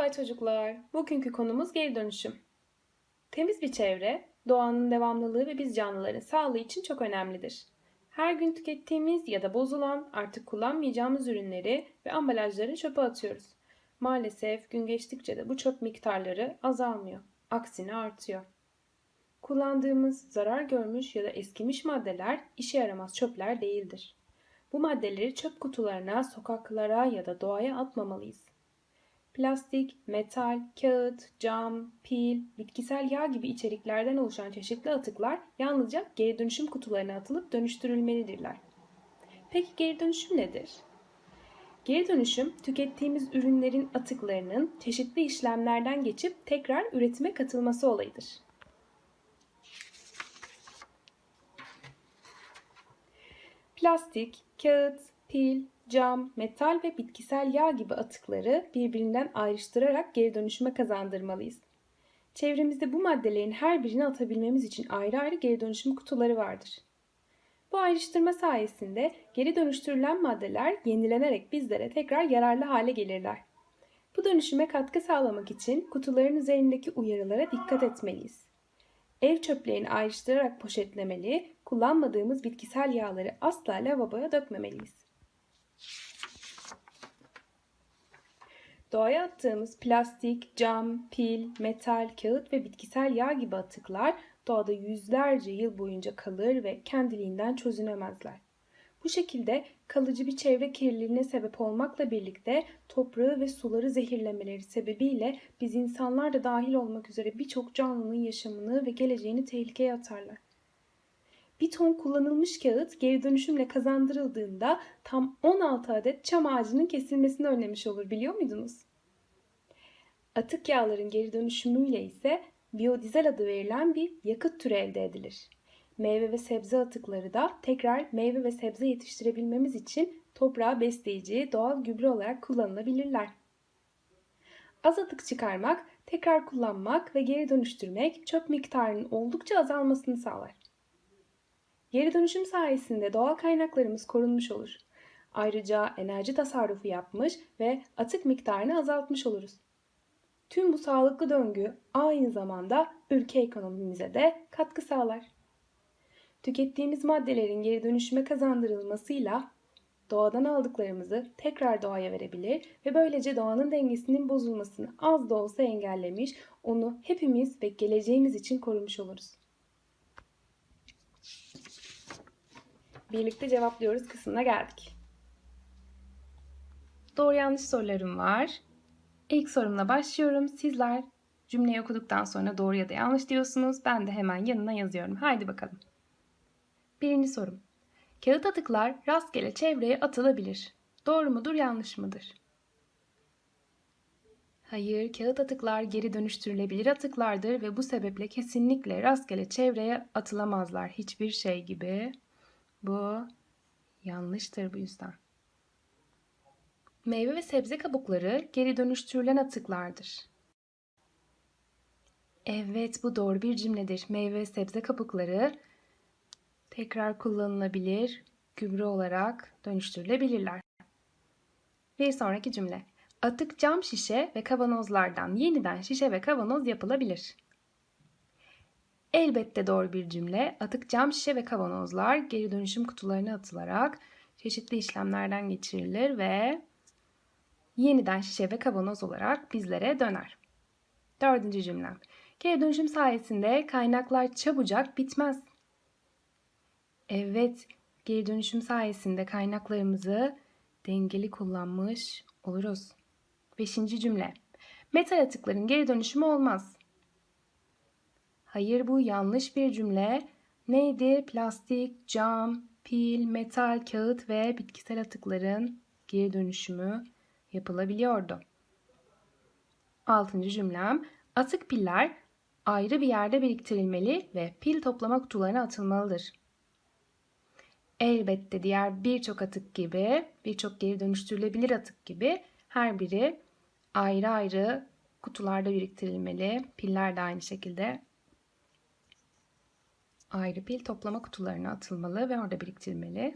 Merhaba çocuklar. Bugünkü konumuz geri dönüşüm. Temiz bir çevre, doğanın devamlılığı ve biz canlıların sağlığı için çok önemlidir. Her gün tükettiğimiz ya da bozulan, artık kullanmayacağımız ürünleri ve ambalajları çöpe atıyoruz. Maalesef gün geçtikçe de bu çöp miktarları azalmıyor. Aksine artıyor. Kullandığımız zarar görmüş ya da eskimiş maddeler işe yaramaz çöpler değildir. Bu maddeleri çöp kutularına, sokaklara ya da doğaya atmamalıyız. Plastik, metal, kağıt, cam, pil, bitkisel yağ gibi içeriklerden oluşan çeşitli atıklar yalnızca geri dönüşüm kutularına atılıp dönüştürülmelidirler. Peki geri dönüşüm nedir? Geri dönüşüm, tükettiğimiz ürünlerin atıklarının çeşitli işlemlerden geçip tekrar üretime katılması olayıdır. Plastik, kağıt, pil, cam, metal ve bitkisel yağ gibi atıkları birbirinden ayrıştırarak geri dönüşüme kazandırmalıyız. Çevremizde bu maddelerin her birini atabilmemiz için ayrı ayrı geri dönüşüm kutuları vardır. Bu ayrıştırma sayesinde geri dönüştürülen maddeler yenilenerek bizlere tekrar yararlı hale gelirler. Bu dönüşüme katkı sağlamak için kutuların üzerindeki uyarılara dikkat etmeliyiz. Ev çöplerini ayrıştırarak poşetlemeli, kullanmadığımız bitkisel yağları asla lavaboya dökmemeliyiz. Doğaya attığımız plastik, cam, pil, metal, kağıt ve bitkisel yağ gibi atıklar doğada yüzlerce yıl boyunca kalır ve kendiliğinden çözünemezler. Bu şekilde kalıcı bir çevre kirliliğine sebep olmakla birlikte toprağı ve suları zehirlemeleri sebebiyle biz insanlar da dahil olmak üzere birçok canlının yaşamını ve geleceğini tehlikeye atarlar. Bir ton kullanılmış kağıt geri dönüşümle kazandırıldığında tam 16 adet çam ağacının kesilmesini önlemiş olur biliyor muydunuz? Atık yağların geri dönüşümüyle ise biyodizel adı verilen bir yakıt türü elde edilir. Meyve ve sebze atıkları da tekrar meyve ve sebze yetiştirebilmemiz için toprağa besleyici doğal gübre olarak kullanılabilirler. Az atık çıkarmak, tekrar kullanmak ve geri dönüştürmek çöp miktarının oldukça azalmasını sağlar. Geri dönüşüm sayesinde doğal kaynaklarımız korunmuş olur. Ayrıca enerji tasarrufu yapmış ve atık miktarını azaltmış oluruz. Tüm bu sağlıklı döngü aynı zamanda ülke ekonomimize de katkı sağlar. Tükettiğimiz maddelerin geri dönüşüme kazandırılmasıyla doğadan aldıklarımızı tekrar doğaya verebilir ve böylece doğanın dengesinin bozulmasını az da olsa engellemiş, onu hepimiz ve geleceğimiz için korumuş oluruz. Birlikte cevaplıyoruz kısmına geldik. Doğru yanlış sorularım var. İlk sorumla başlıyorum. Sizler cümleyi okuduktan sonra doğru ya da yanlış diyorsunuz. Ben de hemen yanına yazıyorum. Haydi bakalım. Birinci sorum. Kağıt atıklar rastgele çevreye atılabilir. Doğru mudur, yanlış mıdır? Hayır, kağıt atıklar geri dönüştürülebilir atıklardır ve bu sebeple kesinlikle rastgele çevreye atılamazlar hiçbir şey gibi. Bu yanlıştır bu yüzden. Meyve ve sebze kabukları geri dönüştürülen atıklardır. Evet, bu doğru bir cümledir. Meyve ve sebze kabukları tekrar kullanılabilir, gübre olarak dönüştürülebilirler. Bir sonraki cümle. Atık cam şişe ve kavanozlardan yeniden şişe ve kavanoz yapılabilir. Elbette doğru bir cümle. Atık cam şişe ve kavanozlar geri dönüşüm kutularına atılarak çeşitli işlemlerden geçirilir ve yeniden şişe ve kavanoz olarak bizlere döner. Dördüncü cümlem. Geri dönüşüm sayesinde kaynaklar çabucak bitmez. Evet, geri dönüşüm sayesinde kaynaklarımızı dengeli kullanmış oluruz. Beşinci cümle. Metal atıkların geri dönüşümü olmaz. Hayır bu yanlış bir cümle. Neydi? Plastik, cam, pil, metal, kağıt ve bitkisel atıkların geri dönüşümü yapılabiliyordu. Altıncı cümlem. Atık piller ayrı bir yerde biriktirilmeli ve pil toplama kutularına atılmalıdır. Elbette diğer birçok atık gibi, birçok geri dönüştürülebilir atık gibi her biri ayrı ayrı kutularda biriktirilmeli. Piller de aynı şekilde ayrı pil toplama kutularına atılmalı ve orada biriktirilmeli.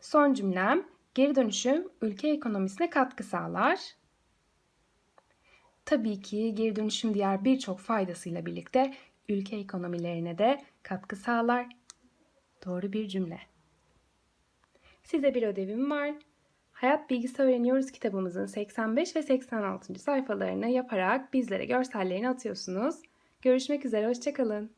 Son cümlem, geri dönüşüm ülke ekonomisine katkı sağlar. tabii ki geri dönüşüm diğer birçok faydasıyla birlikte ülke ekonomilerine de katkı sağlar. Doğru bir cümle. Size bir ödevim var. Hayat Bilgisi Öğreniyoruz kitabımızın 85 ve 86. sayfalarını yaparak bizlere görsellerini atıyorsunuz. Görüşmek üzere, hoşçakalın.